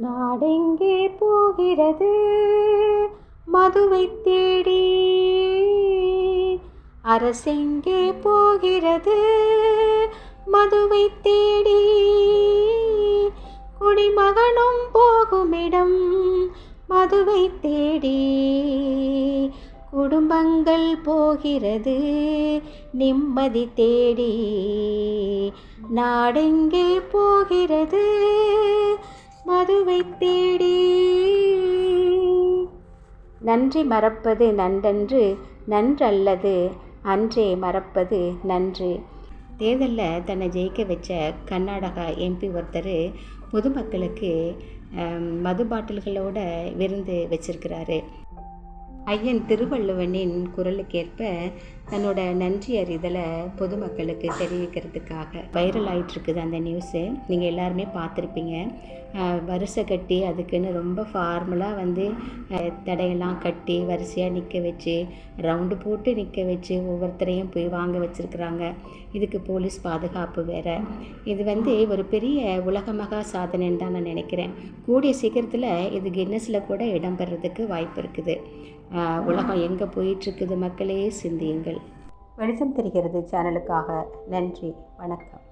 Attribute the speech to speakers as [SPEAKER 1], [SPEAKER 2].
[SPEAKER 1] நாடெங்கே போகிறது? மதுவை தேடி. அரசெங்கே போகிறது? மதுவை தேடி. குடிமகனும் போகுமிடம். மதுவை தேடி. குடும்பங்கள் போகிறது? நிம்மதி தேடி. நாடெங்கே போகிறது? மதுவை தேடி. நன்றி மறப்பது நன்றன்று நன்றல்லது அன்றே மறப்பது நன்று. தேர்தலில் தன்னை ஜெயிக்க வச்ச கர்நாடகா எம்பி ஒருத்தர் பொதுமக்களுக்கு மது பாட்டில்களோட விருந்து வச்சிருக்கிறாரு. ஐயன் திருவள்ளுவனின் குரலுக்கேற்ப தன்னோட நன்றி அறிதலை பொதுமக்களுக்கு தெரிவிக்கிறதுக்காக வைரல் ஆகிட்டுருக்குது அந்த நியூஸு. நீங்கள் எல்லாருமே பார்த்துருப்பீங்க. வரிசை கட்டி அதுக்குன்னு ரொம்ப ஃபார்முலாக வந்து தடையெல்லாம் கட்டி வரிசையாக நிற்க வச்சு ரவுண்டு போட்டு நிற்க வச்சு ஒவ்வொருத்தரையும் போய் வாங்க வச்சுருக்குறாங்க. இதுக்கு போலீஸ் பாதுகாப்பு வேறு. இது வந்து ஒரு பெரிய உலக மகா சாதனைன்னு தான் நான் நினைக்கிறேன். கூடிய சீக்கிரத்தில் இது கின்னஸில் கூட இடம்பெறதுக்கு வாய்ப்பு இருக்குது. உலகம் எங்கே போயிட்டுருக்குது மக்களே சிந்தியுங்கள். வெளிச்சம் தெரிகிறது சேனலுக்காக நன்றி வணக்கம்.